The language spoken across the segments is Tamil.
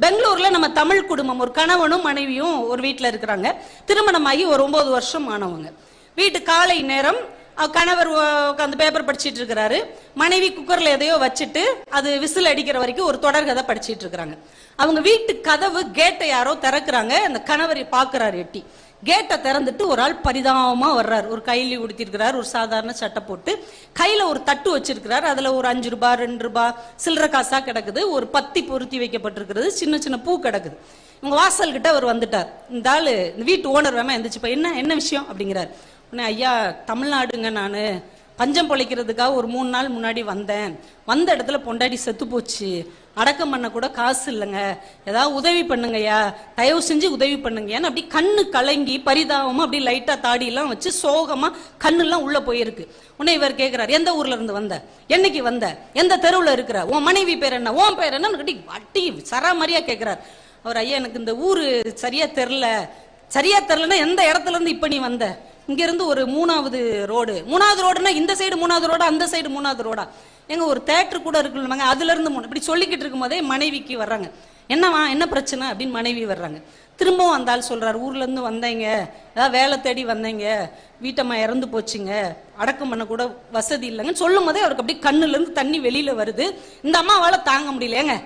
பெங்களூர்ல நம்ம தமிழ் குடும்பம் ஒரு கணவனும் மனைவியும் ஒரு வீட்டில் இருக்கிறாங்க. திருமணமாகி ஒரு ஒன்பது வருஷம் ஆனவங்க. வீட்டு காலை நேரம் கணவர் உட்காந்து பேப்பர் படிச்சிட்டு இருக்கிறாரு. மனைவி குக்கர்ல எதையோ வச்சுட்டு அது விசில் அடிக்கிற வரைக்கும் ஒரு தொடர்கதை படிச்சிட்டு இருக்கிறாங்க. அவங்க வீட்டு கதவு கேட்டை யாரோ திறக்கிறாங்க. அந்த கணவர் பாக்குறாரு எட்டி. கேட்டை திறந்துட்டு ஒரு ஆள் பரிதாபமாக வர்றார். ஒரு கைலி உடுத்திருக்கிறார் ஒரு சாதாரண சட்டை போட்டு. கையில் ஒரு தட்டு வச்சிருக்கிறார் அதில் ஒரு அஞ்சு ரூபா ரெண்டு ரூபாய் சில்லற காசாக கிடக்குது. ஒரு பத்தி பொருத்தி வைக்கப்பட்டிருக்கிறது சின்ன சின்ன பூ கிடக்குது. இவங்க வாசல்கிட்ட அவர் வந்துட்டார். இந்த ஆள் இந்த வீட்டு ஓனர் வேமா எந்திரிச்சு போய் என்ன என்ன விஷயம்? அப்படிங்கிறார். உடனே ஐயா தமிழ்நாடுங்க நான். பஞ்சம் பொழைக்கிறதுக்காக ஒரு மூணு நாள் முன்னாடி வந்தேன். வந்த இடத்துல பொண்டாடி செத்து போச்சு. அடக்கம் பண்ண கூட காசு இல்லைங்க. ஏதாவது உதவி பண்ணுங்கய்யா. தயவு செஞ்சு உதவி பண்ணுங்கன்னு அப்படி கண்ணு கலங்கி பரிதாபமா அப்படி லைட்டா தாடி எல்லாம் வச்சு சோகமா கண்ணெல்லாம் உள்ள போயிருக்கு. உன்னை இவர் கேட்குறாரு எந்த ஊர்ல இருந்து வந்த? என்னைக்கு வந்த? எந்த தெருவுல இருக்கிற? உன் மனைவி பேர் என்ன? உன் பேர் என்ன கட்டி வட்டி சராமரியா கேக்குறாரு. அவர் ஐயா எனக்கு இந்த ஊரு சரியா தெரில சரியா தெரிலன்னா எந்த இடத்துல இருந்து இப்ப நீ வந்த? இங்க இருந்து ஒரு மூணாவது ரோடு. மூணாவது ரோடுனா இந்த சைடு மூணாவது ரோடா? அந்த சைடு மூணாவது ரோடா? எங்க ஒரு தேட்டர் கூட இருக்குல்ல அதுல இருந்து மூணு இப்படி சொல்லிக்கிட்டு இருக்கும் போதே மனைவிக்கு வர்றாங்க. என்னவா என்ன பிரச்சனை? அப்படின்னு மனைவி வர்றாங்க. திரும்பவும் அந்த ஆள் சொல்றாரு ஊர்ல இருந்து வந்தீங்க. ஏதாவது வேலை தேடி வந்தீங்க. வீட்டம்மா இறந்து போச்சுங்க. அடக்கம் பண்ண கூட வசதி இல்லைங்கன்னு சொல்லும் போதே அவருக்கு அப்படியே கண்ணுல இருந்து தண்ணி வெளியில வருது. இந்த அம்மாவால தாங்க முடியலையேங்க.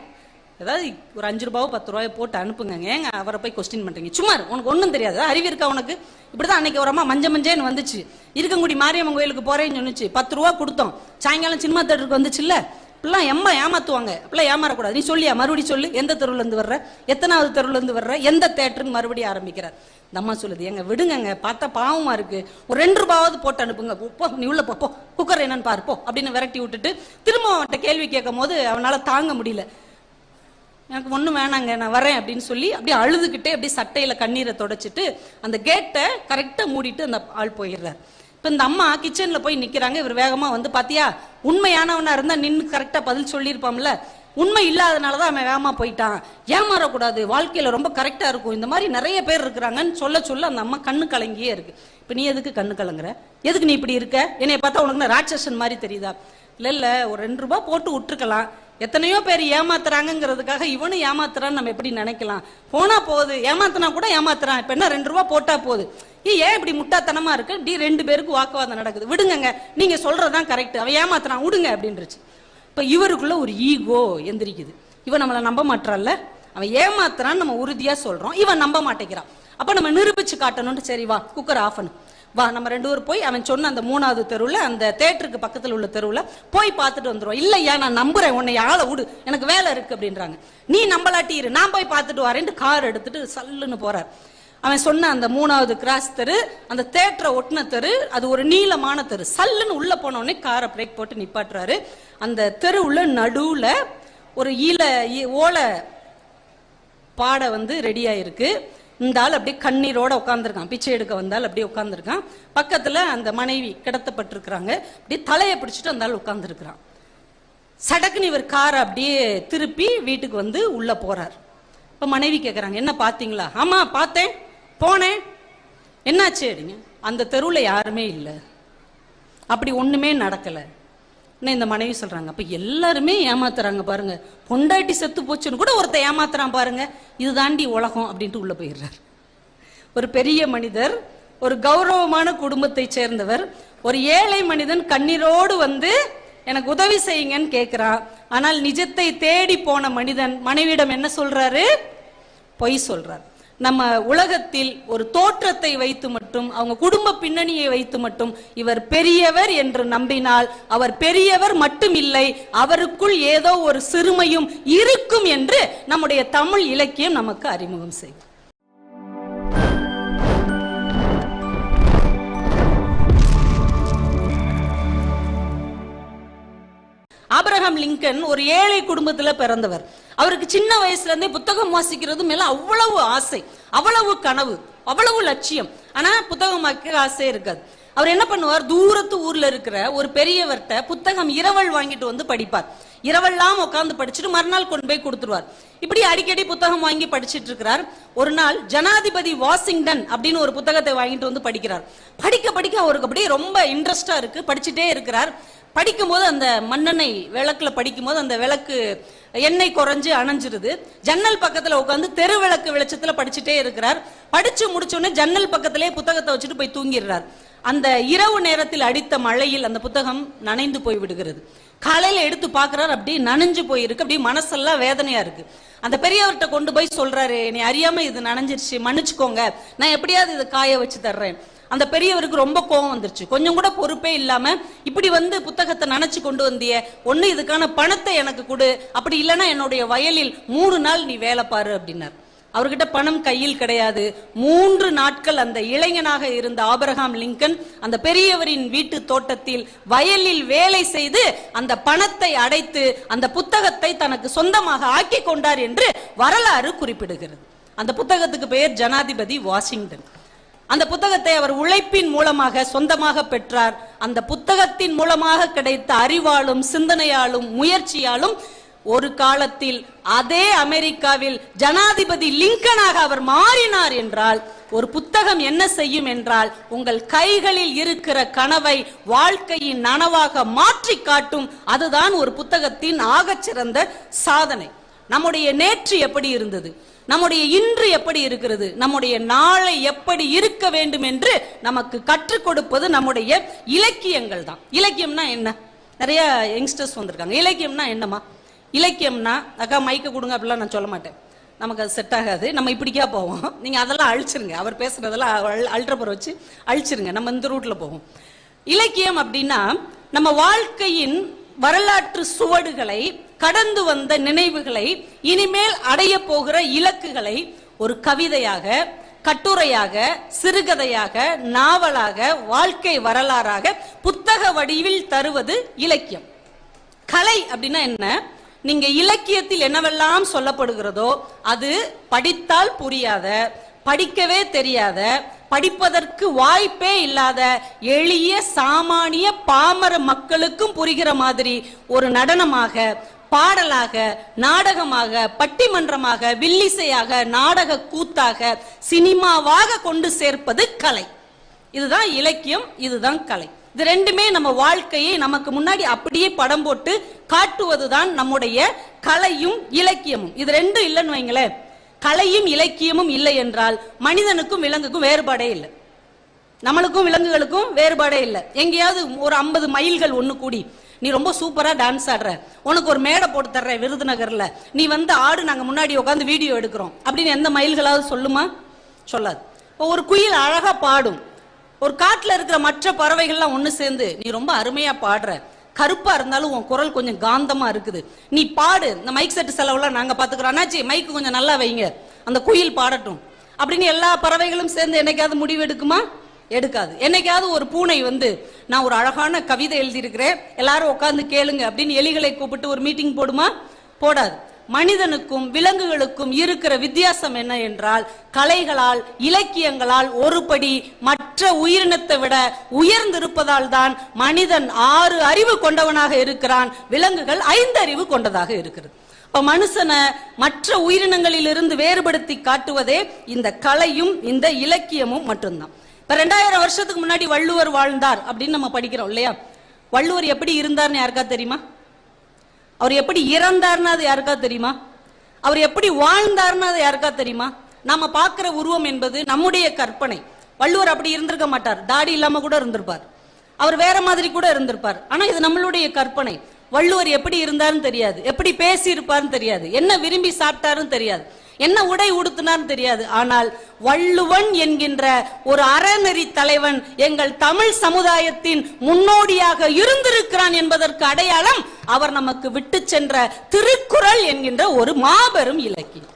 ஏதாவது ஒரு அஞ்சு ரூபாவோ பத்து ரூபாயோ போட்டு அனுப்புங்க ஏங்க அவரை போய் கொஸ்டின் பண்றீங்க? சும்மா உனக்கு ஒன்றும் தெரியாது. அறிவு இருக்கா உனக்கு? இப்படிதான் அன்னைக்கு ஒரு அம்மா மஞ்ச மஞ்சேன்னு வந்துச்சு. இருக்கங்குடி மாரியம்மன் கோயிலுக்கு போறேன்னு சொன்னுச்சு. பத்து ரூபா கொடுத்தோம். சாயங்காலம் சினிமா தேட்டருக்கு வந்துச்சுல்ல? இப்பெல்லாம் எம்மா ஏமாத்துவாங்க. இப்பெல்லாம் ஏமாறக்கூடாது. நீ சொல்லியா? மறுபடியும் சொல்லு. எந்த தெருவுல இருந்து வர்ற? எத்தனாவது தெருவுல இருந்து வர்ற? எந்த தேட்டருக்கு மறுபடியும் ஆரம்பிக்கிறார். இந்த அம்மா சொல்லுது எங்க விடுங்கங்க. பார்த்தா பாவமா இருக்கு. ஒரு ரெண்டு ரூபாவது போட்டு அனுப்புங்க. போ நீ உள்ள போ குக்கர் என்னன்னு பார்ப்போம் அப்படின்னு விரட்டி விட்டுட்டு திரும்ப அவன்கிட்ட கேள்வி கேட்கும் போது அவனால தாங்க முடியல. எனக்கு ஒன்றும் வேணாங்க நான் வரேன் அப்படின்னு சொல்லி அப்படியே அழுதுகிட்டே அப்படியே சட்டையில் கண்ணீரை தொடச்சிட்டு அந்த கேட்டை கரெக்டாக மூடிட்டு அந்த ஆள் போயிடுறார். இப்போ இந்த அம்மா கிச்சனில் போய் நிற்கிறாங்க இவர் வேகமாக வந்து பார்த்தியா உண்மையானவனாக இருந்தால் நின்று கரெக்டாக பதில் சொல்லியிருப்பாம்ல. உண்மை இல்லாதனால தான் அவன் வேகமாக போயிட்டான். ஏமாறக்கூடாது. வாழ்க்கையில் ரொம்ப கரெக்டாக இருக்கும். இந்த மாதிரி நிறைய பேர் இருக்கிறாங்கன்னு சொல்ல சொல்ல அந்த அம்மா கண்ணு கலங்கியே இருக்குது இப்போ நீ எதுக்கு கண்ணு கலங்குற? எதுக்கு நீ இப்படி இருக்க? என்னை பார்த்தா உனக்கு நான் ராட்சசன் மாதிரி தெரியுதா? இல்லை இல்லை ஒரு ரெண்டு ரூபா போட்டு விட்டுருக்கலாம். எத்தனையோ பேர் ஏமாத்துறாங்கிறதுக்காக இவனும் ஏமாத்துறான்னு நம்ம எப்படி நினைக்கலாம்? போனா போகுது ஏமாத்தினா கூட ஏமாத்துறான். இப்போ என்ன ரெண்டு ரூபா போட்டா போகுது? ஏன் இப்படி முட்டாத்தனமா இருக்கு? டி ரெண்டு பேருக்கு வாக்குவாதம் நடக்குது. விடுங்கங்க நீங்க சொல்றதுதான் கரெக்ட் அவன் ஏமாத்துறான் விடுங்க அப்படின்றச்சு. இப்போ இவருக்குள்ள ஒரு ஈகோ எந்திரிக்குது. இவன் நம்மளை நம்ப மாட்டான்ல அவன் ஏமாத்துறான்னு நம்ம உறுதியா சொல்றோம். இவன் நம்ப மாட்டேங்கிறான். அப்ப நம்ம நிரூபிச்சு காட்டணும்னு சரி வா குக்கர் ஆஃப் பண்ணு. வா நம்ம ரெண்டு பேரும் போய் அவன் சொன்ன அந்த மூணாவது தெருவில் அந்த தேட்டருக்கு பக்கத்தில் உள்ள தெருவில் போய் பார்த்துட்டு வந்துடுவோம் இல்லையா நான் நம்புறேன் உன்னை ஆளை விடு. எனக்கு வேலை இருக்கு அப்படின்றாங்க. நீ நம்பலாட்டி இரு நான் போய் பார்த்துட்டு வரேன்ட்டு கார் எடுத்துட்டு சல்லுன்னு போறார். அவன் சொன்ன அந்த மூணாவது கிராஸ் தெரு அந்த தேட்டரை ஒட்டின தெரு அது ஒரு நீளமான தெரு. சல்லுன்னு உள்ள போன உடனே காரை பிரேக் போட்டு நிப்பாட்டுறாரு. அந்த தெருவுல நடுவுல ஒரு ஈல ஓலை பாடை வந்து ரெடியா இருக்கு இந்த ஆள் அப்படியே கண்ணீரோட உட்காந்துருக்கான் பிச்சை எடுக்க வந்தால் அப்படியே உட்காந்துருக்கான் பக்கத்துல அந்த மனைவி கிடத்தப்பட்டிருக்கிறாங்க. அப்படியே தலையை பிடிச்சிட்டு அந்த ஆள் உட்காந்துருக்கிறான் சடக்குன்னு இவர் காரை அப்படியே திருப்பி வீட்டுக்கு வந்து உள்ள போறார். இப்ப மனைவி கேட்குறாங்க என்ன பாத்தீங்களா? ஆமா பார்த்தேன் போனேன். என்னாச்சு? அப்படிங்க அந்த தெருவில் யாருமே இல்லை. அப்படி ஒண்ணுமே நடக்கலை. இந்த மனைவி சொல்றாங்க. அப்ப எல்லாருமே ஏமாத்துறாங்க பாருங்க. பொண்டாட்டி செத்து போச்சுன்னு கூட ஒருத்த ஏமாத்துறான் பாருங்க. இதுதாண்டி உலகம் அப்படின்ட்டு உள்ள போயிடுறாரு. ஒரு பெரிய மனிதர் ஒரு கௌரவமான குடும்பத்தை சேர்ந்தவர் ஒரு ஏழை மனிதன் கண்ணீரோடு வந்து எனக்கு உதவி செய்யுங்கன்னு கேட்கிறான் ஆனால் நிஜத்தை தேடி போன மனிதன். மனைவியிடம் என்ன சொல்றாரு? பொய் சொல்றாரு. நம்ம உலகத்தில் ஒரு தோற்றத்தை வைத்து மட்டும் அவங்க குடும்ப பின்னணியை வைத்து மட்டும் இவர் பெரியவர் என்று நம்பினால் அவர் பெரியவர் மட்டும் இல்லை அவருக்குள் ஏதோ ஒரு சிறுமையும் இருக்கும் என்று நம்முடைய தமிழ் இலக்கியம் நமக்கு அறிமுகம் செய்யும். ஆபிரகாம் லிங்கன் ஒரு ஏழை குடும்பத்துல பிறந்தவர். அவருக்கு சின்ன வயசுல இருந்தே புத்தகம் வாசிக்கிறது மேல அவ்வளவு ஆசை அவ்வளவு கனவு அவ்வளவு லட்சியம். ஆனா புத்தகம் வாசிக்க ஆசை இருக்காது. அவர் என்ன பண்ணுவார்? தூரத்து ஊர்ல இருக்கிற ஒரு பெரியவர்கிட்ட புத்தகம் இரவல் வாங்கிட்டு வந்து படிப்பார். இரவெல்லாம் உட்காந்து படிச்சுட்டு மறுநாள் கொண்டு போய் கொடுத்துருவார். இப்படி அடிக்கடி புத்தகம் வாங்கி படிச்சிட்டு இருக்கிறார். ஒரு நாள் ஜனாதிபதி வாஷிங்டன் அப்படின்னு ஒரு புத்தகத்தை வாங்கிட்டு வந்து படிக்கிறார். படிக்க படிக்க அவருக்கு அப்படியே ரொம்ப இன்ட்ரெஸ்டா இருக்கு. படிச்சுட்டே இருக்கிறார். படிக்கும்போது அந்த மண்ணெண்ணெய் விளக்குல படிக்கும்போது அந்த விளக்கு எண்ணெய் குறைஞ்சு அணைஞ்சிருது. ஜன்னல் பக்கத்துல உட்காந்து தெரு விளக்கு வெளிச்சத்துல படிச்சுட்டே இருக்கிறார். படிச்சு முடிச்சோடனே ஜன்னல் பக்கத்திலே புத்தகத்தை வச்சுட்டு போய் தூங்கிடுறார். அந்த இரவு நேரத்தில் அடித்த மழையில் அந்த புத்தகம் நனைந்து போய் விடுகிறது. காலையில எடுத்து பாக்குறாரு அப்படியே நனைஞ்சு போயிருக்கு. அப்படியே மனசெல்லாம் வேதனையா இருக்கு. அந்த பெரியவர்கிட்ட கொண்டு போய் சொல்றாரு நீ அறியாம இது நனைஞ்சிருச்சு. மன்னிச்சுக்கோங்க. நான் எப்படியாவது இதை காய வச்சு தர்றேன். அந்த பெரியவருக்கு ரொம்ப கோவம் வந்துருச்சு. கொஞ்சம் கூட பொறுப்பே இல்லாம இப்படி வந்து புத்தகத்தை நினைச்சு கொண்டு வந்திய ஒண்ணு இதுக்கான பணத்தை எனக்கு கொடு அப்படி இல்லைன்னா என்னுடைய வயலில் மூணு நாள் நீ வேலை பாரு அப்படின்னார். அவர்கிட்ட பணம் கையில் கிடையாது. மூன்று நாட்கள் அந்த இளைஞனாக இருந்த ஆபரகாம் லிங்கன் அந்த பெரியவரின் வீட்டு தோட்டத்தில் வயலில் வேலை செய்து அந்த பணத்தை அடைத்து அந்த புத்தகத்தை தனக்கு சொந்தமாக ஆக்கி கொண்டார் என்று வரலாறு குறிப்பிடுகிறது. அந்த புத்தகத்துக்கு பெயர் ஜனாதிபதி வாஷிங்டன். அந்த புத்தகத்தை அவர் உழைப்பின் மூலமாக சொந்தமாக பெற்றார். அந்த புத்தகத்தின் மூலமாக கிடைத்த அறிவாலும் சிந்தனையாலும் முயற்சியாலும் ஒரு காலத்தில் அதே அமெரிக்காவில் ஜனாதிபதி லிங்கனாக அவர் மாறினார் என்றால் ஒரு புத்தகம் என்ன செய்யும் என்றால் உங்கள் கைகளில் இருக்கிற கனவை வாழ்க்கையின் நனவாக மாற்றி காட்டும் அதுதான் ஒரு புத்தகத்தின் ஆகச்சிறந்த சாதனை. நம்முடைய நேற்று எப்படி இருந்தது? நம்முடைய இன்று எப்படி இருக்கிறது? நம்முடைய நாளை எப்படி இருக்க வேண்டும் என்று நமக்கு கற்றுக் கொடுப்பது நம்முடைய இலக்கியங்கள் தான். இலக்கியம்னா என்ன? நிறைய யங்ஸ்டர்ஸ் வந்திருக்காங்க. இலக்கியம்னா என்னமா இலக்கியம்னா அக்கா மைக்க கொடுங்க அப்படிலாம் நான் சொல்ல மாட்டேன். நமக்கு அது செட் ஆகாது. நம்ம இப்படிக்கா போவோம். நீங்க அதெல்லாம் அழிச்சிருங்க. அவர் பேசுறதெல்லாம் அல்ட்ரபர் வச்சு அழிச்சிருங்க. நம்ம இந்த ரூட்ல போவோம். இலக்கியம் அப்படின்னா நம்ம வாழ்க்கையின் வரலாற்று சுவடுகளை கடந்து வந்த நினைவுகளை இனிமேல் அடைய போகிற இலக்குகளை ஒரு கவிதையாக கட்டுரையாக சிறுகதையாக நாவலாக வாழ்க்கை வரலாறாக புத்தக வடிவில் தருவது இலக்கியம். கலை அப்படின்னா என்ன? நீங்க இலக்கியத்தில் என்னவெல்லாம் சொல்லப்படுகிறதோ அது படித்தால் புரியாத படிக்கவே தெரியாத படிப்பதற்கு வாய்ப்பே இல்லாத எளிய சாமானிய பாமர மக்களுக்கும் புரிகிற மாதிரி ஒரு நடனமாக பாடலாக நாடகமாக பட்டிமன்றமாக வில்லிசையாக நாடக கூத்தாக சினிமாவாக கொண்டு சேர்ப்பது கலை. இதுதான் இலக்கியம் இதுதான் கலை. இது ரெண்டுமே நம்ம வாழ்க்கையை நமக்கு முன்னாடி அப்படியே படம் போட்டு காட்டுவதுதான் நம்முடைய கலையும் இலக்கியமும். இது ரெண்டும் இல்லைன்னு வைங்களேன். கலையும் இலக்கியமும் இல்லை என்றால் மனிதனுக்கும் விலங்குக்கும் வேறுபாடே இல்லை. நம்மளுக்கும் விலங்குகளுக்கும் வேறுபாடே இல்லை. எங்கேயாவது ஒரு ஐம்பது மைல்கள் ஒன்று கூடி நீ ரொம்ப சூப்பராக டான்ஸ் ஆடுற. உனக்கு ஒரு மேடை போட்டு தர்ற விருதுநகரில். நீ வந்து ஆடு நாங்கள் முன்னாடி உட்காந்து வீடியோ எடுக்கிறோம். அப்படின்னு எந்த மயில்களாவது சொல்லுமா? சொல்லாது. இப்போ ஒரு குயில் அழகாக பாடும். ஒரு காட்டில் இருக்கிற மற்ற பறவைகள்லாம் ஒன்று சேர்ந்து நீ ரொம்ப அருமையாக பாடுற. கருப்பாக இருந்தாலும் உன் குரல் கொஞ்சம் காந்தமாக இருக்குது. நீ பாடு. இந்த மைக் செட்டு செலவுலாம் நாங்கள் பார்த்துக்குறோம் அண்ணாச்சி மைக்கு கொஞ்சம் நல்லா வைங்க. அந்த குயில் பாடட்டும். அப்படின்னு எல்லா பறவைகளும் சேர்ந்து என்னைக்காவது முடிவு எடுக்குமா? எடுக்காது. என்னைக்காவது ஒரு பூனை வந்து நான் ஒரு அழகான கவிதை எழுதியிருக்கிறேன் எல்லாரும் உட்காந்து கேளுங்க அப்படின்னு எலிகளை கூப்பிட்டு ஒரு மீட்டிங் போடுமா? போடாது. மனிதனுக்கும் விலங்குகளுக்கும் இருக்கிற வித்தியாசம் என்ன என்றால் கலைகளால் இலக்கியங்களால் ஒருபடி மற்ற உயிரினத்தை விட உயர்ந்திருப்பதால் தான் மனிதன் ஆறு அறிவு கொண்டவனாக இருக்கிறான். விலங்குகள் ஐந்து அறிவு கொண்டதாக இருக்கிறது. இப்ப மனுஷனை மற்ற உயிரினங்களிலிருந்து வேறுபடுத்தி காட்டுவதே இந்த கலையும் இந்த இலக்கியமும் மட்டும்தான். இப்ப ரெண்டாயிரம் வருஷத்துக்கு முன்னாடி வள்ளுவர் வாழ்ந்தார் அப்படின்னு நம்ம படிக்கிறோம் இல்லையா? வள்ளுவர் எப்படி இருந்தார்னு யாருக்கா தெரியுமா? அவர் எப்படி இறந்தார்னு அது யாருக்கா தெரியுமா? அவர் எப்படி வாழ்ந்தார்னு அது யாருக்கா தெரியுமா? நாம பார்க்கிற உருவம் என்பது நம்முடைய கற்பனை. வள்ளுவர் அப்படி இருந்திருக்க மாட்டார். தாடி இல்லாம கூட இருந்திருப்பார். அவர் வேற மாதிரி கூட இருந்திருப்பார். ஆனா இது நம்மளுடைய கற்பனை. வள்ளுவர் எப்படி இருந்தாருன்னு தெரியாது. எப்படி பேசி இருப்பாருன்னு தெரியாது. என்ன விரும்பி சாப்பிட்டாருன்னு தெரியாது. என்ன உடை உடுத்தினார்னு தெரியாது. ஆனால் வள்ளுவன் என்கின்ற ஒரு அறநெறி தலைவன் எங்கள் தமிழ் சமுதாயத்தின் முன்னோடியாக இருந்திருக்கிறான் என்பதற்கு அடையாளம் அவர் நமக்கு விட்டு சென்ற திருக்குறள் என்கின்ற ஒரு மாபெரும் இலக்கியம்.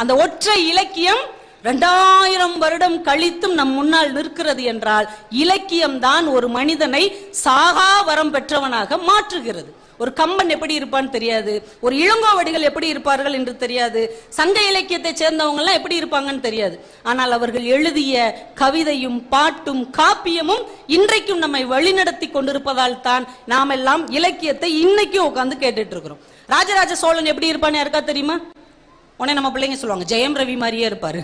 அந்த ஒற்றை இலக்கியம் இரண்டாயிரம் வருடம் கழித்தும் நம் முன்னால் நிற்கிறது என்றால் இலக்கியம் தான் ஒரு மனிதனை சாகா வரம் பெற்றவனாக மாற்றுகிறது. ஒரு கம்பன் எப்படி இருப்பான்னு தெரியாது. ஒரு இளங்கோவடிகள் எப்படி இருப்பார்கள் என்று தெரியாது. சங்க இலக்கியத்தை சேர்ந்தவங்க எல்லாம் எப்படி இருப்பாங்கன்னு தெரியாது. ஆனால் அவர்கள் எழுதிய கவிதையும் பாட்டும் காப்பியமும் இன்றைக்கும் நம்மை வழிநடத்தி கொண்டிருப்பதால் தான் நாம் எல்லாம் இலக்கியத்தை இன்னைக்கும் உட்கார்ந்து கேட்டுட்டு இருக்கிறோம். ராஜராஜ சோழன் எப்படி இருப்பான்னு யாருக்கா தெரியுமா? உடனே நம்ம பிள்ளைங்க சொல்லுவாங்க ஜெயம் ரவி மாதிரியே இருப்பாரு.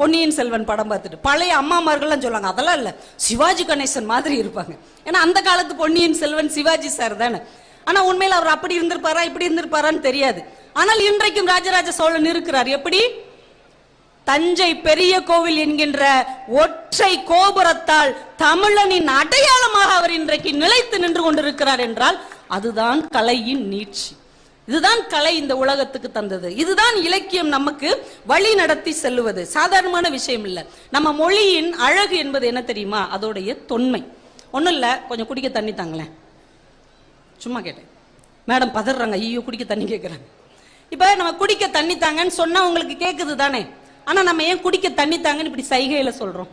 பொன்னியின் செல்வன் படம் பார்த்துட்டு பழைய அம்மாமார்கள்லாம் சொல்லுவாங்க அதெல்லாம் இல்லை சிவாஜி கணேசன் மாதிரி இருப்பாங்க. ஏன்னா அந்த காலத்து பொன்னியின் செல்வன் சிவாஜி சார் தானே. ஆனா உண்மையில் அவர் அப்படி இருந்திருப்பாரா இப்படி இருந்திருப்பாரான்னு தெரியாது. ஆனால் இன்றைக்கும் ராஜராஜ சோழன் இருக்கிறார். எப்படி? தஞ்சை பெரிய கோவில் என்கின்ற ஒற்றை கோபுரத்தால் தமிழனின் அடையாளமாக அவர் இன்றைக்கு நிலைத்து நின்று கொண்டிருக்கிறார் என்றால் அதுதான் கலையின் நீட்சி. இதுதான் கலை இந்த உலகத்துக்கு தந்தது. இதுதான் இலக்கியம் நமக்கு வழி நடத்தி செல்லுவது. சாதாரணமான விஷயம் இல்லை. நம்ம மொழியின் அழகு என்பது என்ன தெரியுமா? அதோடைய தொன்மை. ஒன்றும் இல்லை கொஞ்சம் குடிக்க தண்ணி தாங்களேன். சும்மா கேட்டேன். மேடம் பதறாங்க. ஐயோ குடிக்க தண்ணி கேட்குறாங்க இப்போ நம்ம குடிக்க தண்ணி தாங்கன்னு சொன்னால் உங்களுக்கு கேட்குது தானே? ஆனால் நம்ம ஏன் குடிக்க தண்ணி தாங்கன்னு இப்படி சைகையில் சொல்கிறோம்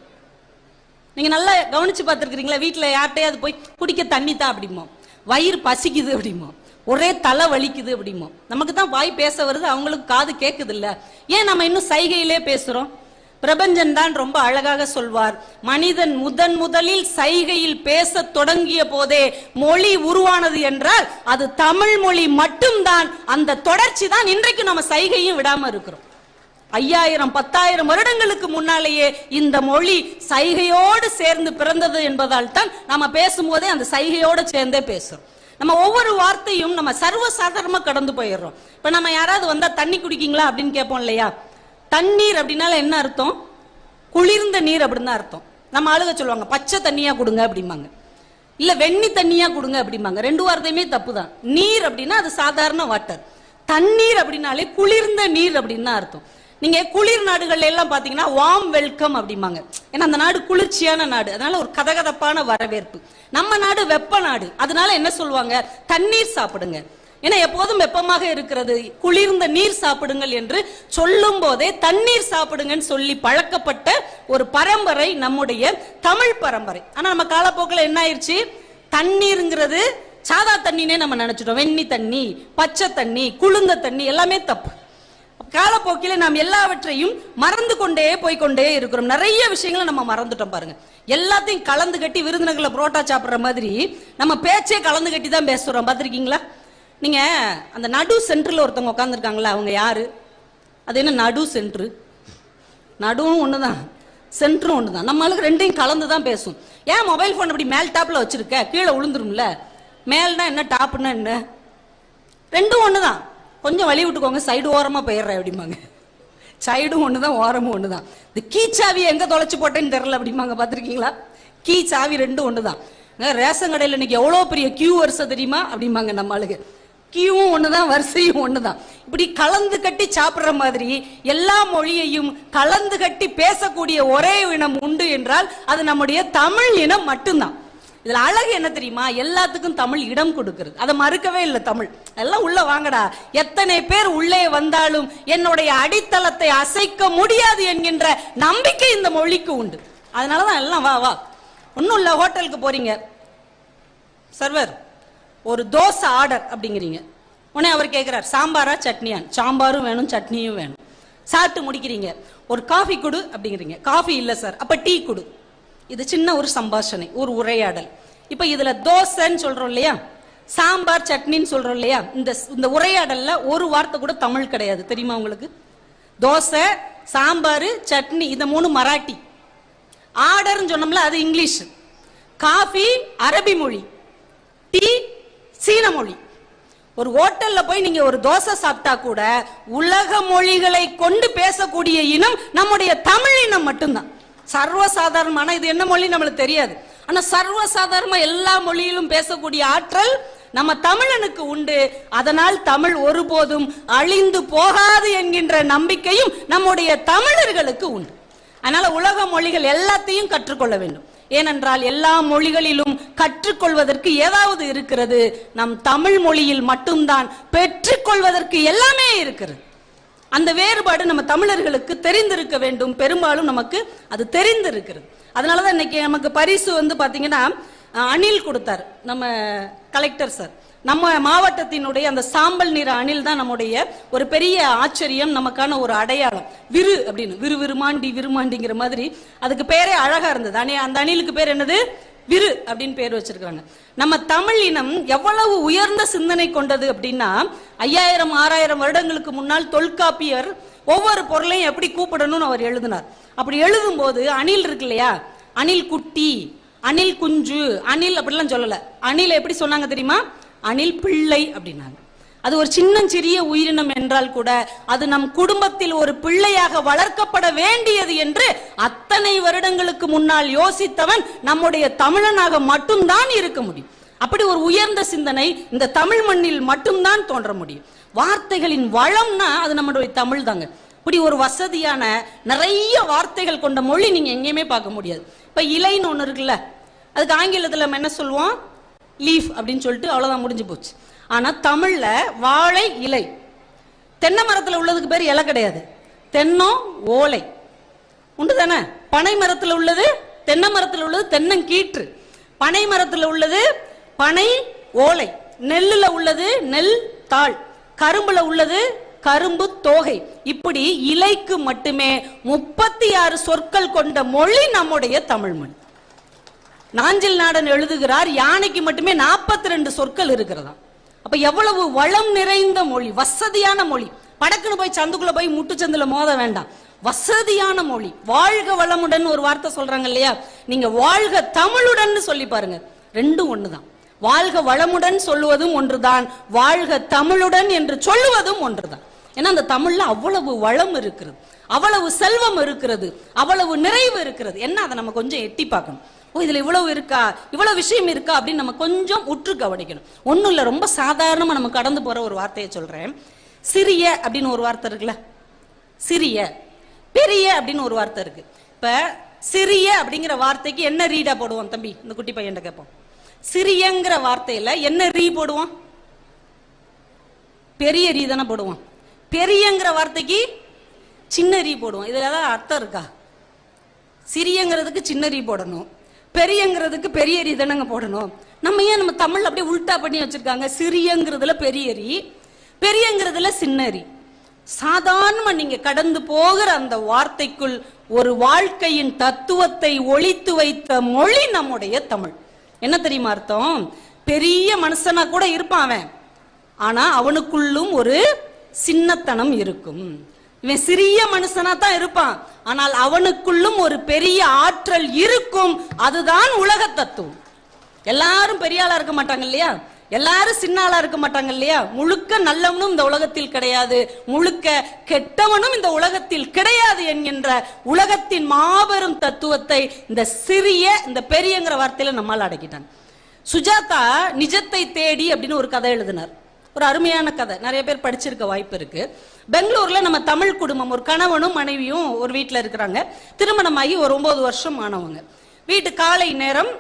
நீங்கள் நல்லா கவனித்து பார்த்துருக்குறீங்களா? வீட்டில் யார்கிட்டையாவது போய் குடிக்க தண்ணி தான் அப்படிமோ வயிறு பசிக்குது அப்படிமோ ஒரே தலை வலிக்குது அப்படிமோ. நமக்கு தான் வாய் பேச வருது அவங்களுக்கு காது கேட்குது இல்ல ஏன் நம்ம இன்னும் சைகையிலே பேசுறோம்? பிரபஞ்சன் தான் ரொம்ப அழகாக சொல்வார் மனிதன் முதன் முதலில் சைகையில் பேச தொடங்கிய போதே மொழி உருவானது என்றால் அது தமிழ் மொழி மட்டும்தான். அந்த தொடர்ச்சி தான் இன்றைக்கு நம்ம சைகையும் விடாம இருக்கிறோம். ஐயாயிரம் பத்தாயிரம் வருடங்களுக்கு முன்னாலேயே இந்த மொழி சைகையோடு சேர்ந்து பிறந்தது என்பதால் தான் நம்ம பேசும்போதே அந்த சைகையோடு சேர்ந்தே பேசுறோம். நம்ம ஒவ்வொரு வார்த்தையும் நம்ம சர்வசாதாரணமாக கடந்து போயிடுறோம். இப்போ நம்ம யாராவது வந்தால் தண்ணி குடிக்கீங்களா அப்படின்னு கேட்போம் இல்லையா? தண்ணீர் அப்படின்னால என்ன அர்த்தம்? குளிர்ந்த நீர் அப்படின்னு தான் அர்த்தம். நம்ம ஆளுக சொல்லுவாங்க பச்சை தண்ணியாக கொடுங்க அப்படிம்பாங்க. இல்லை வெண்ணி தண்ணியாக கொடுங்க அப்படிம்பாங்க. ரெண்டு வார்த்தையுமே தப்பு தான் நீர் அப்படின்னா அது சாதாரண வாட்டர். தண்ணீர் அப்படின்னாலே குளிர்ந்த நீர் அப்படின்னு தான் அர்த்தம். நீங்க குளிர் நாடுகள்ல எல்லாம் பாத்தீங்கன்னா வார்ம் வெல்கம் அப்படிம்பாங்க. ஏன்னா அந்த நாடு குளிர்ச்சியான நாடு. அதனால ஒரு கதகதப்பான வரவேற்பு. நம்ம நாடு வெப்ப நாடு. அதனால என்ன சொல்லுவாங்க? தண்ணீர் சாப்பிடுங்க. ஏன்னா எப்போதும் வெப்பமாக இருக்கிறது. குளிர்ந்த நீர் சாப்பிடுங்கள் என்று சொல்லும் போதே தண்ணீர் சாப்பிடுங்கன்னு சொல்லி பழக்கப்பட்ட ஒரு பரம்பரை நம்முடைய தமிழ் பரம்பரை. ஆனா நம்ம காலப்போக்கில் என்ன ஆயிடுச்சு தண்ணீருங்கிறது சாதா தண்ணினே நம்ம நினைச்சிட்டோம். வெண்ணி தண்ணி பச்சை தண்ணி குளுந்த தண்ணி எல்லாமே தப்பு. காலப்போக்கில நாம் எல்லாவற்றையும் மறந்து கொண்டே போய்கொண்டே இருக்கிறோம். நிறைய விஷயங்களை நம்ம மறந்துட்டோம் பாருங்க. எல்லாத்தையும் கலந்து கட்டி விருந்தினர்களை புரோட்டா சாப்பிட்ற மாதிரி நம்ம பேச்சே கலந்து கட்டி தான் பேசுறோம். பார்த்துருக்கீங்களா? நீங்க அந்த நடு சென்டர்ல ஒருத்தவங்க உட்காந்துருக்காங்களா அவங்க யாரு? அது என்ன நடு சென்ட்ரு? நடுவும் ஒண்ணுதான். சென்டரும் ஒண்ணுதான். தான் நம்மளுக்கு ரெண்டையும் கலந்து தான் பேசும். ஏன் மொபைல் ஃபோன் அப்படி மேல் டாப்ல வச்சிருக்க? கீழே விழுந்துரும்ல மேல்னா என்ன டாப்னா என்ன? ரெண்டும் ஒண்ணுதான். கொஞ்சம் வழி விட்டுக்கோங்க சைடு ஓரமாக போயிடுறேன் அப்படிம்பாங்க. சைடும் ஒன்று தான் ஓரமும் ஒன்று தான் இந்த கீச்சாவி எங்கே தொலைச்சி போட்டேன்னு தெரில அப்படிம்பாங்க பார்த்துருக்கீங்களா? கீ சாவி ரெண்டும் ஒன்று தான் ரேஷன் கடையில் இன்னைக்கு எவ்வளோ பெரிய கியூ வரிசை தெரியுமா? அப்படிம்பாங்க நம்ம ஆளுங்க. கியூவும் தான் வரிசையும் ஒன்று தான் இப்படி கலந்து கட்டி சாப்பிட்ற மாதிரி எல்லா மொழியையும் கலந்து கட்டி பேசக்கூடிய ஒரே இனம் உண்டு என்றால் அது நம்முடைய தமிழ் இனம் மட்டும்தான். இதுல அழகு என்ன தெரியுமா? எல்லாத்துக்கும் தமிழ் இடம் கொடுக்கிறது. அதை மறுக்கவே இல்லை தமிழ். எல்லாம் உள்ள வாங்கடா. எத்தனை பேர் உள்ளே வந்தாலும் என்னுடைய அடித்தளத்தை அசைக்க முடியாது என்கின்ற நம்பிக்கை இந்த மொழிக்கு உண்டு. அதனாலதான் எல்லாம் வா வா. ஒன்றும் இல்லை ஹோட்டலுக்கு போறீங்க. சர்வர் ஒரு தோசை ஆர்டர் அப்படிங்கிறீங்க. உடனே அவர் கேட்கிறார் சாம்பாரா சட்னியான் சாம்பாரும் வேணும் சட்னியும் வேணும். சாப்பிட்டு முடிக்கிறீங்க. ஒரு காஃபி கொடு அப்படிங்கிறீங்க. காஃபி இல்ல சார். அப்ப டீ கொடு. இது சின்ன ஒரு சம்பாஷணை ஒரு உரையாடல். இப்ப இதுல தோசைன்னு சொல்றோம் இல்லையா? சாம்பார் சட்னின்னு சொல்றோம் இல்லையா? இந்த இந்த உரையாடல்ல ஒரு வார்த்தை கூட தமிழ் கிடையாது. தெரியுமா உங்களுக்கு? தோசை சாம்பார் சட்னி இந்த மூணு மராட்டி. ஆர்டர்னு சொன்னோம்ல அது இங்கிலீஷ். காஃபி அரபி மொழி. டீ சீன மொழி. ஒரு ஹோட்டல்ல போய் நீங்க ஒரு தோசை சாப்பிட்டா கூட உலக மொழிகளை கொண்டு பேசக்கூடிய இனம் நம்முடைய தமிழ் இனம் மட்டும்தான். சர்வசாதாரணமான இது என்ன மொழி நம்மளுக்கு தெரியாது. ஆனா சர்வசாதாரணமா எல்லா மொழியிலும் பேசக்கூடிய ஆற்றல் நம்ம தமிழனுக்கு உண்டு. அதனால் தமிழ் ஒருபோதும் அழிந்து போகாது என்கின்ற நம்பிக்கையும் நம்முடைய தமிழர்களுக்கு உண்டு. அதனால உலக மொழிகள் எல்லாத்தையும் கற்றுக்கொள்ள வேண்டும். ஏனென்றால் எல்லா மொழிகளிலும் கற்றுக்கொள்வதற்கு ஏதாவது இருக்கிறது. நம் தமிழ் மொழியில் மட்டும்தான் பெற்றுக்கொள்வதற்கு எல்லாமே இருக்கிறது. அந்த வேறுபாடு நம்ம தமிழர்களுக்கு தெரிந்திருக்க வேண்டும். பெரும்பாலும் நமக்கு அது தெரிந்திருக்கிறது. அதனாலதான் இன்னைக்கு நமக்கு பரிசு வந்து பாத்தீங்கன்னா அணில் கொடுத்தார். நம்ம கலெக்டர் சார் நம்ம மாவட்டத்தினுடைய அந்த சாம்பல் நிற அணில் தான் நம்முடைய ஒரு பெரிய ஆச்சரியம் நமக்கான ஒரு அடையாளம். விரு அப்படின்னு. விரு விருமாண்டி விருமாண்டிங்கிற மாதிரி. அதுக்கு பேரே அழகா இருந்தது. அணி அந்த அணிலுக்கு பேர் என்னது? விரு அப்படின்னு பேர் வச்சிருக்காங்க நம்ம தமிழ் இனம் எவ்வளவு உயர்ந்த சிந்தனை கொண்டது அப்படின்னா ஐயாயிரம் ஆறாயிரம் வருடங்களுக்கு முன்னால் தொல்காப்பியர் ஒவ்வொரு பொருளையும் எப்படி கூப்பிடணும்னு அவர் எழுதினார். அப்படி எழுதும் போது அணில் இருக்கு இல்லையா? அணில் குட்டி அணில் குஞ்சு அணில் அப்படிலாம் சொல்லல. அணில் எப்படி சொன்னாங்க தெரியுமா? அணில் பிள்ளை அப்படின்னாங்க. அது ஒரு சின்னஞ்சிறிய உயிரினம் என்றால் கூட அது நம் குடும்பத்தில் ஒரு பிள்ளையாக வளர்க்கப்பட வேண்டியது என்று அத்தனை வருடங்களுக்கு முன்னால் யோசித்தவன் நம்முடைய தமிழனாக மட்டும்தான் இருக்க முடியும். அப்படி ஒரு உயர்ந்த சிந்தனை இந்த தமிழ் மண்ணில் மட்டும்தான் தோன்ற முடியும். வார்த்தைகளின் வளம்னா அது நம்மளுடைய தமிழ் தாங்க இப்படி ஒரு வசதியான நிறைய வார்த்தைகள் கொண்ட மொழி நீங்க எங்கேயுமே பார்க்க முடியாது. இப்ப இலைன்னு ஒண்ணு இருக்குல்ல அதுக்கு ஆங்கிலத்துல நம்ம என்ன சொல்லுவோம்? லீஃப் அப்படின்னு சொல்லிட்டு அவ்வளவுதான் முடிஞ்சு போச்சு. ஆனா தமிழ்ல வாழை இலை. தென்னை மரத்துல உள்ளதுக்கு பேர் இலை கிடையாது. தென்னம் ஓலை. உண்டு தானே? பனை மரத்துல உள்ளது தென்னை மரத்துல உள்ளது தென்னங்கீற்று. பனை மரத்துல உள்ளது பனை ஓலை. நெல்லுல உள்ளது நெல் தாள். கரும்புல உள்ளது கரும்பு தோகை. இப்படி இலைக்கு மட்டுமே முப்பத்தி ஆறு சொற்கள் கொண்ட மொழி நம்முடைய தமிழ் மொழி நாஞ்சில் நாடன் எழுதுகிறார் யானைக்கு மட்டுமே 42 ரெண்டு சொற்கள் இருக்கிறதா அப்ப எவ்வளவு வளம் நிறைந்த மொழி வசதியான மொழி. படக்குன்னு போய் சந்துக்குள்ள போய் முட்டுச்சந்துல மோத வேண்டாம். வசதியான மொழி. வாழ்க வளமுடன் ஒரு வார்த்தை சொல்றாங்க இல்லையா? நீங்க வாழ்க தமிழுடன் சொல்லி பாருங்க. ரெண்டும் ஒண்ணுதான். வாழ்க வளமுடன் சொல்லுவதும் ஒன்றுதான். வாழ்க தமிழுடன் என்று சொல்லுவதும் ஒன்றுதான். ஏன்னா அந்த தமிழ்ல அவ்வளவு வளம் இருக்கிறது. அவ்வளவு செல்வம் இருக்கிறது. அவ்வளவு நிறைவு இருக்கிறது. என்ன? அதை நம்ம கொஞ்சம் எட்டி பார்க்கணும். ஓ இதுல இவ்வளவு இருக்கா? இவ்வளவு விஷயம் இருக்கா? அப்படின்னு நம்ம கொஞ்சம் உற்று கவனிக்கணும். ஒன்றும் இல்லை ரொம்ப சாதாரணமா நம்ம கடந்து போற ஒரு வார்த்தையை சொல்றேன். சிறிய அப்படின்னு ஒரு வார்த்தை இருக்குல்ல? சிறிய. பெரிய அப்படின்னு ஒரு வார்த்தை இருக்கு. இப்ப சிறிய அப்படிங்கிற வார்த்தைக்கு என்ன ரீடா போடுவோம் தம்பி? இந்த குட்டி பையன் கேட்போம் சிறியங்கிற வார்த்தையில என்ன ரீ போடுவோம்? பெரிய ரீ தானே போடுவோம். பெரியங்கிற வார்த்தைக்கு சின்ன ரீ போடுவோம். இதுல ஏதாவது அர்த்தம் இருக்கா? சிறியங்கிறதுக்கு சின்ன ரீ போடணும். பெரியங்கிறதுக்கு பெரிய எரி தானங்க போடணும். நம்ம ஏன் நம்ம தமிழ் அப்படியே உல்டா பண்ணி வச்சிருக்காங்க? சிறியங்கிறதுல பெரிய எரி பெரியங்கிறதுல சின்ன ரீ சாதாரணமா நீங்க கடந்து போகிற அந்த வார்த்தைக்குள் ஒரு வாழ்க்கையின் தத்துவத்தை ஒழித்து வைத்த மொழி நம்முடைய தமிழ். என்ன தெரியுமா அர்த்தம்? பெரிய மனுஷனா கூட இருப்பான் அவன். ஆனா அவனுக்குள்ளும் ஒரு சின்னத்தனம் இருக்கும். இவன் சிறிய மனுஷனா தான் இருப்பான். ஆனால் அவனுக்குள்ளும் ஒரு பெரிய ஆற்றல் இருக்கும். அதுதான் உலக தத்துவம். எல்லாரும் பெரியாளா இருக்க மாட்டாங்க இல்லையா? எல்லாரும் சின்ன இருக்க மாட்டாங்க இல்லையா? முழுக்க நல்லவனும் இந்த உலகத்தில் கிடையாது. முழுக்க கெட்டவனும் இந்த உலகத்தில் கிடையாது என்கின்ற உலகத்தின் மாபெரும் தத்துவத்தை இந்த சிறிய இந்த பெரியங்கிற வார்த்தையில நம்மால் அடக்கிட்டாங்க. சுஜாதா நிஜத்தை தேடி அப்படின்னு ஒரு கதை எழுதினார். ஒரு அருமையான கதை. நிறைய பேர் படிச்சிருக்க வாய்ப்பு இருக்கு. பெங்களூர்ல நம்ம தமிழ் குடும்பம் ஒரு கணவனும் மனைவியும் ஒரு வீட்டில் இருக்கிறாங்க. திருமணமாகி ஒரு ஒன்பது வருஷம் ஆனவங்க. வீட்டு காலை நேரம்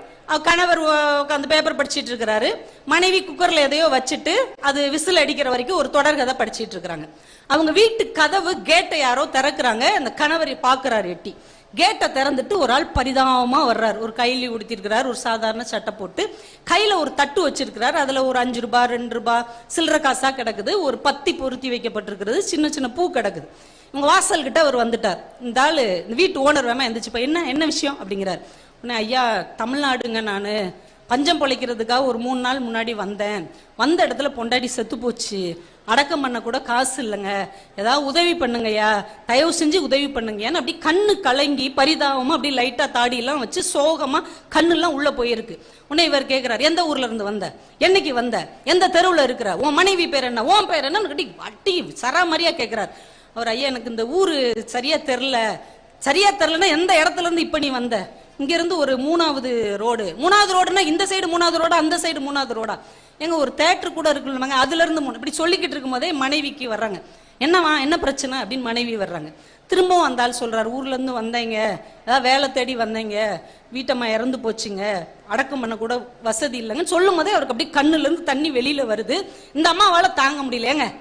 கணவர் உட்காந்து பேப்பர் படிச்சிட்டு இருக்கிறாரு. மனைவி குக்கர்ல எதையோ வச்சுட்டு அது விசில் அடிக்கிற வரைக்கும் ஒரு தொடர் கதை படிச்சிட்டு இருக்கிறாங்க. அவங்க வீட்டு கதவு கேட்டை யாரோ திறக்கிறாங்க. அந்த கணவர் பாக்குறாரு எட்டி. கேட்டை திறந்துட்டு ஒரு ஆள் பரிதாபமாக வர்றார். ஒரு கைலி உடுத்திருக்கிறார் ஒரு சாதாரண சட்டை போட்டு. கையில் ஒரு தட்டு வச்சிருக்கிறார் அதில் ஒரு அஞ்சு ரூபா ரெண்டு ரூபாய் சில்லற காசாக கிடக்குது ஒரு பத்தி பொருத்தி வைக்கப்பட்டிருக்கிறது சின்ன சின்ன பூ கிடக்குது. இவங்க வாசல்கிட்ட அவர் வந்துட்டார். இந்த ஆள் இந்த வீட்டு ஓனர் வேமா எந்திரிச்சுப்பா என்ன என்ன விஷயம்? அப்படிங்கிறார். உடனே ஐயா தமிழ்நாடுங்க நான். பஞ்சம் பொழைக்கிறதுக்காக ஒரு மூணு நாள் முன்னாடி வந்தேன். வந்த இடத்துல பொண்டாடி செத்து போச்சு. அடக்கம் பண்ண கூட காசு இல்லைங்க. ஏதாவது உதவி பண்ணுங்கய்யா. தயவு செஞ்சு உதவி பண்ணுங்கன்னு அப்படி கண்ணு கலங்கி பரிதாபமா அப்படி லைட்டா தாடி எல்லாம் வச்சு சோகமா கண்ணுலாம் உள்ள போயிருக்கு. உன்னை இவர் கேட்குறாரு எந்த ஊர்ல இருந்து வந்த? என்னைக்கு வந்த? எந்த தெருவுல இருக்கிற? உன் மனைவி பேர் என்ன? உன் பேர் என்ன கட்டி வட்டி சராமரியா கேட்குறாரு அவர் ஐயா எனக்கு இந்த ஊரு சரியா தெரில சரியா தெரிலன்னா எந்த இடத்துல இருந்து இப்ப நீ வந்த? இங்கேருந்து ஒரு மூணாவது ரோடு. மூணாவது ரோடுனா இந்த சைடு மூணாவது ரோடா அந்த சைடு மூணாவது ரோடா. எங்க ஒரு தேட்டர் கூட இருக்குல்லங்க அதுல இருந்து மூணு. இப்படி சொல்லிக்கிட்டு இருக்கும்போதே மனைவிக்கு வர்றாங்க. என்னவா என்ன பிரச்சனை அப்படின்னு மனைவி வர்றாங்க. திரும்பவும் அந்த ஆள் சொல்றாரு ஊர்ல இருந்து வந்தேங்க. ஏதாவது வேலை தேடி வந்தேங்க. வீட்டம்மா இறந்து போச்சுங்க. அடக்கம் பண்ண கூட வசதி இல்லைங்கன்னு சொல்லும் போதே அவருக்கு அப்படியே கண்ணுல இருந்து தண்ணி வெளியில வருது. இந்த அம்மாவால தாங்க முடியல ஏங்க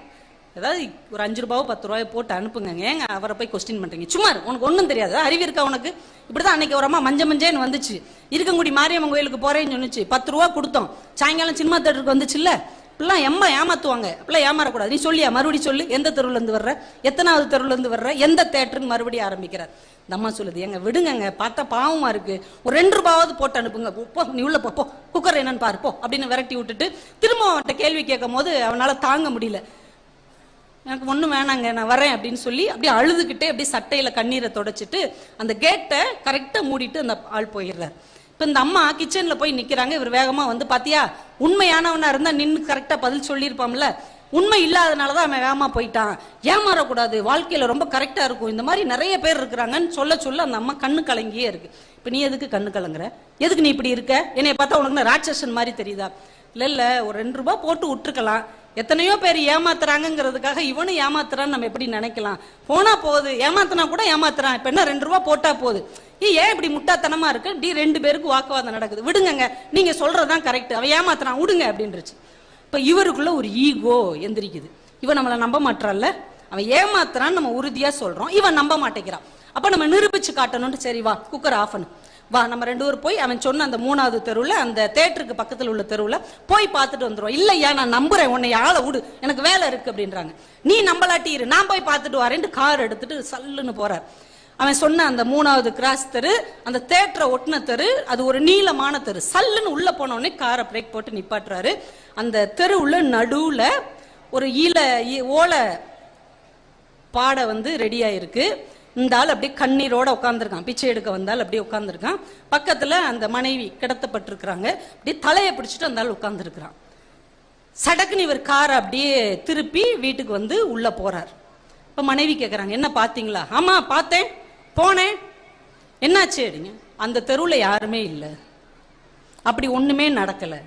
ஏதாவது ஒரு அஞ்சு ரூபாவோ பத்து ரூபாயோ போட்டு அனுப்புங்க ஏங்க அவரை போய் கொஸ்டின் பண்றீங்க? சும்மா உனக்கு ஒன்றும் தெரியாது. அறிவு இருக்கா உனக்கு? இப்படிதான் அன்னைக்கு ஒரு அம்மா மஞ்ச மஞ்சேன்னு வந்துச்சு. இருக்கங்குடி மாரியம்மன் கோயிலுக்கு போறேன்னு சொன்னிச்சு. பத்து ரூபா கொடுத்தோம். சாயங்காலம் சினிமா தேட்டருக்கு வந்துச்சுல்ல? இப்பெல்லாம் எம்மா ஏமாத்துவாங்க. இப்பெல்லாம் ஏமாறக்கூடாது. நீ சொல்லியா? மறுபடியும் சொல்லு. எந்த தெருவுல இருந்து வர்ற? எத்தனாவது தெருவுல இருந்து வர்ற? எந்த தேட்டருக்கு மறுபடியும் ஆரம்பிக்கிறார். இந்த அம்மா சொல்லுது எங்க விடுங்கங்க. பார்த்தா பாவமா இருக்கு. ஒரு ரெண்டு ரூபாவது போட்டு அனுப்புங்க. போ நீ உள்ள போ போ. குக்கர் என்னன்னு பாரு. போ. அப்படின்னு விரட்டி விட்டுட்டு திரும்ப அவன்கிட்ட கேள்வி கேட்கும் போது அவனால தாங்க முடியல. எனக்கு ஒன்றும் வேணாங்க நான் வரேன் அப்படின்னு சொல்லி அப்படியே அழுதுகிட்டே அப்படியே சட்டையில் கண்ணீரை தொடச்சிட்டு அந்த கேட்டை கரெக்டாக மூடிட்டு அந்த ஆள் போயிடுறார். இப்போ இந்த அம்மா கிச்சனில் போய் நிற்கிறாங்க இவர் வேகமாக வந்து பார்த்தியா உண்மையானவனாக இருந்தால் நின்று கரெக்டாக பதில் சொல்லியிருப்பாம்ல. உண்மை இல்லாதனால தான் அவன் வேகமாக போயிட்டான். ஏமாறக்கூடாது. வாழ்க்கையில் ரொம்ப கரெக்டாக இருக்கும். இந்த மாதிரி நிறைய பேர் இருக்கிறாங்கன்னு சொல்ல சொல்ல அந்த அம்மா கண்ணு கலங்கியே இருக்கு. இப்போ நீ எதுக்கு கண்ணு கலங்குற? எதுக்கு நீ இப்படி இருக்க? என்னைய பார்த்தா உனக்கு நான் ராட்சசன் மாதிரி தெரியுதா? இல்லை இல்லை ஒரு ரெண்டு ரூபா போட்டு விட்டுருக்கலாம். எத்தனையோ பேர் ஏமாத்துறாங்கிறதுக்காக இவனும் ஏமாத்துறான்னு நம்ம எப்படி நினைக்கலாம்? போனா போகுது ஏமாத்தினா கூட ஏமாத்துறான். இப்ப என்ன ரெண்டு ரூபா போட்டா போகுது. ஏ ஏன் இப்படி முட்டாத்தனமா இருக்கு? டி ரெண்டு பேருக்கு வாக்குவாதம் நடக்குது. விடுங்கங்க நீங்க சொல்றதுதான் கரெக்ட் அவன் ஏமாத்துறான் விடுங்க அப்படின்றச்சு. இப்ப இவருக்குள்ள ஒரு ஈகோ எந்திரிக்குது. இவன் நம்மளை நம்ப மாட்டான்ல அவன் ஏமாத்துறான்னு நம்ம உறுதியா சொல்றோம். இவன் நம்ப மாட்டேங்கிறான். அப்ப நம்ம நிரூபிச்சு காட்டணும்னு சரி வா குக்கர் ஆஃப் பண்ணு. வா நம்ம ரெண்டு பேரும் போய் அவன் சொன்ன அந்த மூணாவது தெருவில் அந்த தேட்டருக்கு பக்கத்தில் உள்ள தெருவில் போய் பார்த்துட்டு வந்துடுவோம் இல்லையா நான் நம்புறேன் உன்னை ஆளை விடு எனக்கு வேலை இருக்கு அப்படின்றாங்க. நீ நம்பலாட்டி இரு நான் போய் பார்த்துட்டு வரேன்ட்டு கார் எடுத்துட்டு சல்லுன்னு போறார். அவன் சொன்ன அந்த மூணாவது கிராஸ் தெரு அந்த தேட்டரை ஒட்டின தெரு அது ஒரு நீளமான தெரு. சல்லுன்னு உள்ள போன உடனே காரை பிரேக் போட்டு நிப்பாட்டுறாரு. அந்த தெரு உள்ள நடுவுல ஒரு ஈல ஈ- ஓலை பாடை வந்து ரெடி ஆயிருக்கு. இந்த ஆள் அப்படியே கண்ணீரோட உட்காந்துருக்கான் பிச்சை எடுக்க வந்தால் அப்படியே உட்காந்துருக்கான் பக்கத்துல அந்த மனைவி கிடத்தப்பட்டிருக்கிறாங்க. அப்படியே தலையை பிடிச்சிட்டு அந்த ஆள் உட்காந்துருக்கிறான் சடக்குன்னு இவர் காரை அப்படியே திருப்பி வீட்டுக்கு வந்து உள்ள போறார். இப்ப மனைவி கேட்குறாங்க என்ன பாத்தீங்களா? ஆமா பார்த்தேன் போனேன். என்னாச்சு? அப்படிங்க அந்த தெருவில் யாருமே இல்லை. அப்படி ஒண்ணுமே நடக்கலை.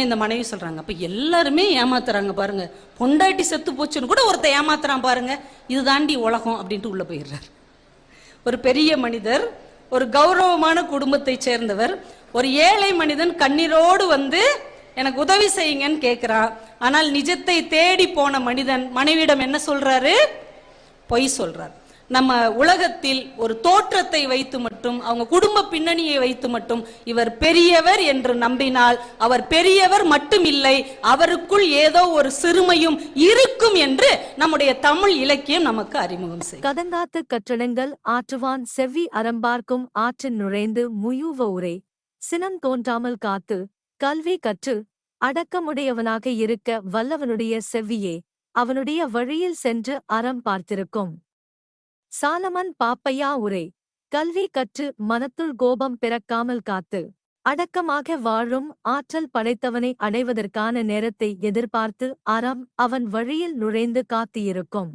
இந்த மனைவி சொல்றாங்க. அப்ப எல்லாருமே ஏமாத்துறாங்க பாருங்க. பொண்டாட்டி செத்து போச்சுன்னு கூட ஒருத்த ஏமாத்துறான் பாருங்க. இதுதாண்டி உலகம் அப்படின்ட்டு உள்ள போயிடுறாரு. ஒரு பெரிய மனிதர் ஒரு கௌரவமான குடும்பத்தை சேர்ந்தவர் ஒரு ஏழை மனிதன் கண்ணீரோடு வந்து எனக்கு உதவி செய்யுங்கன்னு கேட்கிறான் ஆனால் நிஜத்தை தேடி போன மனிதன். மனைவியிடம் என்ன சொல்றாரு? பொய் சொல்றாரு. நம்ம உலகத்தில் ஒரு தோற்றத்தை வைத்து மட்டும் அவங்க குடும்ப பின்னணியை வைத்து மட்டும் இவர் பெரியவர் என்று நம்பினால் அவர் பெரியவர் மட்டும் இல்லை அவருக்குள் ஏதோ ஒரு சிறுமையும் இருக்கும் என்று நம்முடைய தமிழ் இலக்கியம் நமக்கு அறிமுகம் செய்யும். கதங்காத்து கற்றடங்கள் ஆற்றுவான் செவ்வி அறம்பார்க்கும் ஆற்றின் நுழைந்து முயூவ உரை. சினம் தோன்றாமல் காத்து கல்வி கற்று அடக்கமுடையவனாக இருக்க வல்லவனுடைய செவ்வியே அவனுடைய வழியில் சென்று அறம் பார்த்திருக்கும். சாலமன் பாப்பையா உரை கல்வி கற்று மனத்துள் கோபம் பிறக்காமல் காத்து அடக்கமாக வாழும் ஆற்றல் படைத்தவனை அடைவதற்கான நேரத்தை எதிர்பார்த்து அறம் அவன் வழியில் நுழைந்து காத்திருக்கும்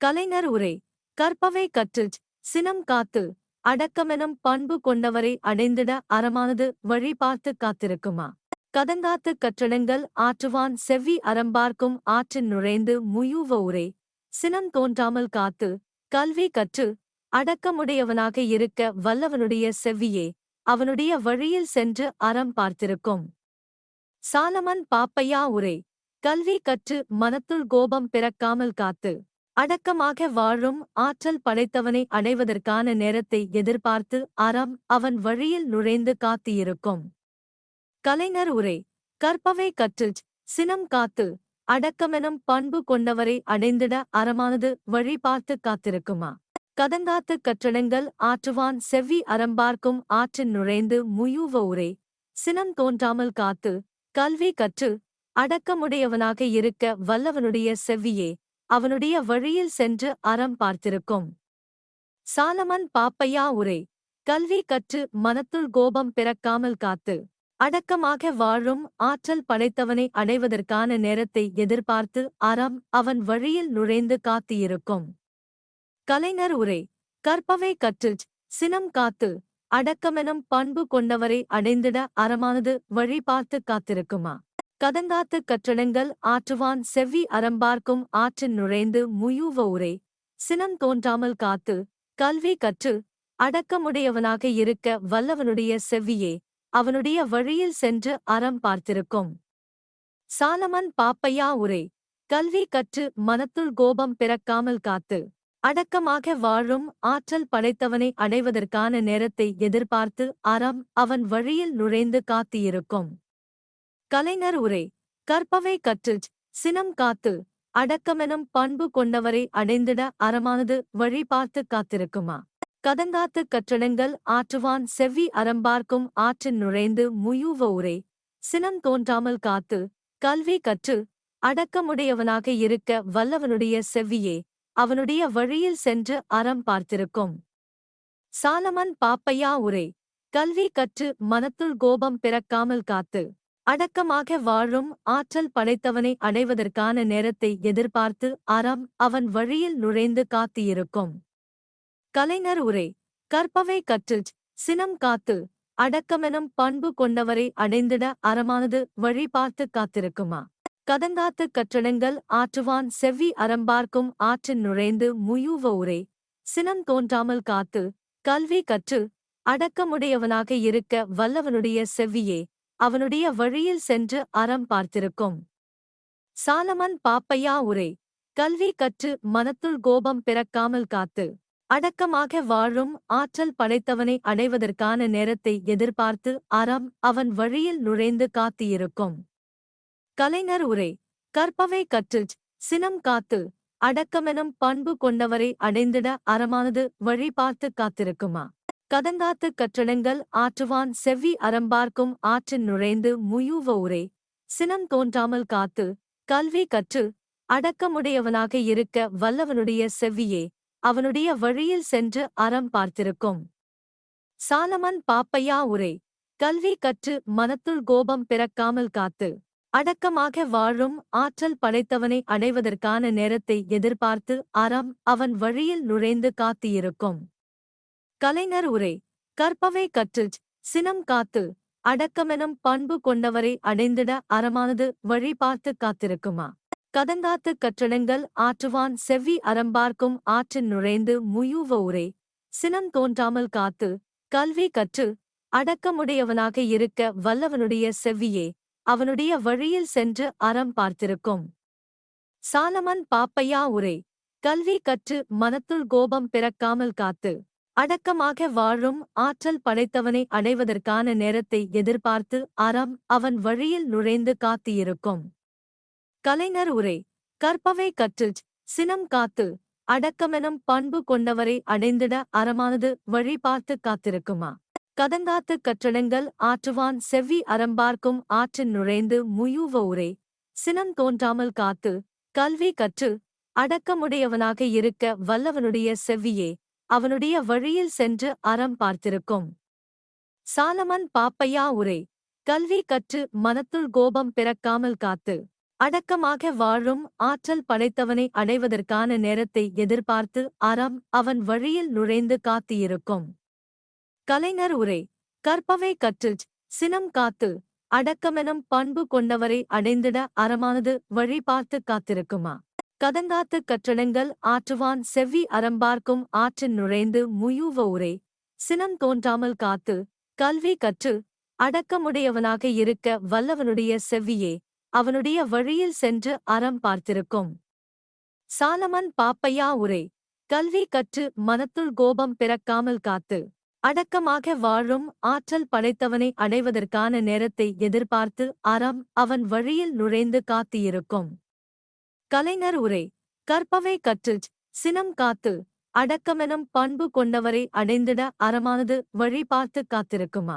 கலைஞர் உரை கற்பவை கற்றுச் சினம் காத்து அடக்கமெனும் பண்பு கொண்டவரை அடைந்திட அறமானது வழி பார்த்து காத்திருக்குமா? கதங்காத்து கற்றடங்கள் ஆற்றுவான் செவ்வி அறம்பார்க்கும் ஆற்றின் நுழைந்து முயூவ உரை சினம் தோன்றாமல் காத்து கல்வி கற்று அடக்கமுடையவனாக இருக்க வல்லவனுடைய செவ்வியே அவனுடைய வழியில் சென்று அறம் பார்த்திருக்கும். சாலமன் பாப்பையா உரை கல்வி கற்று மனத்துள் கோபம் பிறக்காமல் காத்து அடக்கமாக வாழும் ஆற்றல் படைத்தவனை அடைவதற்கான நேரத்தை எதிர்பார்த்து அறம் அவன் வழியில் நுழைந்து காத்திருக்கும். கலைஞர் உரை கற்பவை கற்றுச் சினம் காத்து அடக்கமெனும் பண்பு கொண்டவரை அடைந்திட அறமானது வழி பார்த்து காத்திருக்குமா? கதங்காத்து கற்றடங்கள் ஆற்றுவான் செவ்வி அறம்பார்க்கும் ஆற்றின் நுழைந்து முயூவ உரை. சினம் தோன்றாமல் காத்து கல்வி கற்று அடக்கமுடையவனாக இருக்க வல்லவனுடைய செவ்வியே அவனுடைய வழியில் சென்று அறம் பார்த்திருக்கும். சாலமன் பாப்பையா உரை. கல்வி கற்று மனத்துள் கோபம் பிறக்காமல் காத்து அடக்கமாக வாழும் ஆற்றல் படைத்தவனை அடைவதற்கான நேரத்தை எதிர்பார்த்து அறம் அவன் வழியில் நுழைந்து காத்திருக்கும். கலைஞர் உரை கற்பவை கற்றுச் சினம் காத்து அடக்கமெனும் பண்பு கொண்டவரை அடைந்திட அறமானது வழி பார்த்து காத்திருக்குமா? கதங்காத்து கற்றடங்கள் ஆற்றுவான் செவ்வி அறம்பார்க்கும் ஆற்றின் நுழைந்து முயூவ உரை சினம் தோன்றாமல் காத்து கல்வி கற்று அடக்கமுடையவனாக இருக்க வல்லவனுடைய செவ்வியே அவனுடைய வழியில் சென்று அறம் பார்த்திருக்கும். சாலமன் பாப்பையா உரை கல்வி கற்று மனத்துள் கோபம் பிறக்காமல் காத்து அடக்கமாக வாழும் ஆற்றல் படைத்தவனை அடைவதற்கான நேரத்தை எதிர்பார்த்து அறம் அவன் வழியில் நுழைந்து காத்திருக்கும் கலைஞர் உரை கற்பவை கற்றுச் சினம் காத்து அடக்கமெனும் பண்பு கொண்டவரை அடைந்திட அறமானது வழி பார்த்து காத்திருக்குமா? கதங்காத்து கற்றடங்கள் ஆற்றுவான் செவ்வி அறம்பார்க்கும் ஆற்றின் நுழைந்து முயூவ உரை. சினம் தோன்றாமல் காத்து கல்வி கற்று அடக்கமுடையவனாக இருக்க வல்லவனுடைய செவ்வியே அவனுடைய வழியில் சென்று அறம் பார்த்திருக்கும். சாலமன் பாப்பையா உரை. கல்வி கற்று மனத்துள் கோபம் பிறக்காமல் காத்து அடக்கமாக வாழும் ஆற்றல் படைத்தவனை அடைவதற்கான நேரத்தை எதிர்பார்த்து அறம் அவன் வழியில் நுழைந்து காத்திருக்கும். கலைஞர் உரை கற்பவை கற்றுச் சினம் காத்து அடக்கமெனும் பண்பு கொண்டவரை அடைந்திட அறமானது வழி பார்த்து காத்திருக்குமா? கதங்காத்து கற்றடங்கள் ஆற்றுவான் செவ்வி அறம்பார்க்கும் ஆற்றின் நுழைந்து முயூவ உரை சினம் தோன்றாமல் காத்து கல்வி கற்று அடக்கமுடையவனாக இருக்க வல்லவனுடைய செவ்வியே அவனுடைய வழியில் சென்று அறம் பார்த்திருக்கும். சாலமன் பாப்பையா உரை கல்வி கற்று மனத்துள் கோபம் பிறக்காமல் காத்து அடக்கமாக வாழும் ஆற்றல் படைத்தவனை அடைவதற்கான நேரத்தை எதிர்பார்த்து அறம் அவன் வழியில் நுழைந்து காத்திருக்கும். கலைஞர் உரை கற்பவை கற்றுச் சினம் காத்து அடக்கமெனும் பண்பு கொண்டவரை அடைந்திட அறமானது வழி பார்த்து காத்திருக்குமா? கதங்காத்து கற்றடங்கள் ஆற்றுவான் செவ்வி அறம்பார்க்கும் ஆற்றின் நுழைந்து முயூவ உரை சினம் தோன்றாமல் காத்து கல்வி கற்று அடக்கமுடையவனாக இருக்க வல்லவனுடைய செவ்வியே அவனுடைய வழியில் சென்று அறம் பார்த்திருக்கும். சாலமன் பாப்பையா உரை கல்வி கற்று மனத்துள் கோபம் பிறக்காமல் காத்து அடக்கமாக வாழும் ஆற்றல் படைத்தவனை அடைவதற்கான நேரத்தை எதிர்பார்த்து அறம் அவன் வழியில் நுழைந்து காத்திருக்கும் கலைஞர் உரை கற்பவை கற்றுச் சினம் காத்து அடக்கமெனும் பண்பு கொண்டவரை அடைந்திட அறமானது வழி பார்த்து காத்திருக்குமா? கதங்காத்து கற்றடங்கள் ஆற்றுவான் செவ்வி அறம்பார்க்கும் ஆற்றின் நுழைந்து முயூவ உரை. சினம் தோன்றாமல் காத்து கல்வி கற்று அடக்கமுடையவனாக இருக்க வல்லவனுடைய செவ்வியே அவனுடைய வழியில் சென்று அறம் பார்த்திருக்கும். சாலமன் பாப்பையா உரை. கல்வி கற்று மனத்துள் கோபம் பிறக்காமல் காத்து அடக்கமாக வாழும் ஆற்றல் படைத்தவனை அடைவதற்கான நேரத்தை எதிர்பார்த்து அறம் அவன் வழியில் நுழைந்து காத்திருக்கும். கலைஞர் உரை கற்பவை கற்றுச் சினம் காத்து அடக்கமெனும் பண்பு கொண்டவரை அடைந்திட அறமானது வழி பார்த்து காத்திருக்குமா? கதங்காத்து கற்றடங்கள் ஆற்றுவான் செவ்வி அறம்பார்க்கும் ஆற்றின் நுழைந்து முயூவ உரை சினம் தோன்றாமல் காத்து கல்வி கற்று அடக்கமுடையவனாக இருக்க வல்லவனுடைய செவ்வியே அவனுடைய வழியில் சென்று அறம் பார்த்திருக்கும். சாலமன் பாப்பையா உரை கல்வி கற்று மனத்துள் கோபம் பிறக்காமல் காத்து அடக்கமாக வாழும் ஆற்றல் படைத்தவனை அடைவதற்கான நேரத்தை எதிர்பார்த்து அறம் அவன் வழியில் நுழைந்து காத்திருக்கும். கலைஞர் உரை கற்பவை கற்றுச் சினம் காத்து அடக்கமெனும் பண்பு கொண்டவரை அடைந்திட அறமானது வழி பார்த்து காத்திருக்குமா? கதங்காத்து கற்றடங்கள் ஆற்றுவான் செவ்வி அறம்பார்க்கும் ஆற்றின் நுழைந்து முயூவ உரை சினம் தோன்றாமல் காத்து கல்வி கற்று அடக்கமுடையவனாக இருக்க வல்லவனுடைய செவ்வியே அவனுடைய வழியில் சென்று அறம் பார்த்திருக்கும். சாலமன் பாப்பையா உரை கல்வி கற்று மனத்துள் கோபம் பிறக்காமல் காத்து அடக்கமாக வாழும் ஆற்றல் படைத்தவனை அடைவதற்கான நேரத்தை எதிர்பார்த்து அறம் அவன் வழியில் நுழைந்து காத்திருக்கும் கலைஞர் உரை கற்பவை கற்றுச் சினம் காத்து அடக்கமெனும் பண்பு கொண்டவரை அடைந்திட அறமானது வழி பார்த்து காத்திருக்குமா?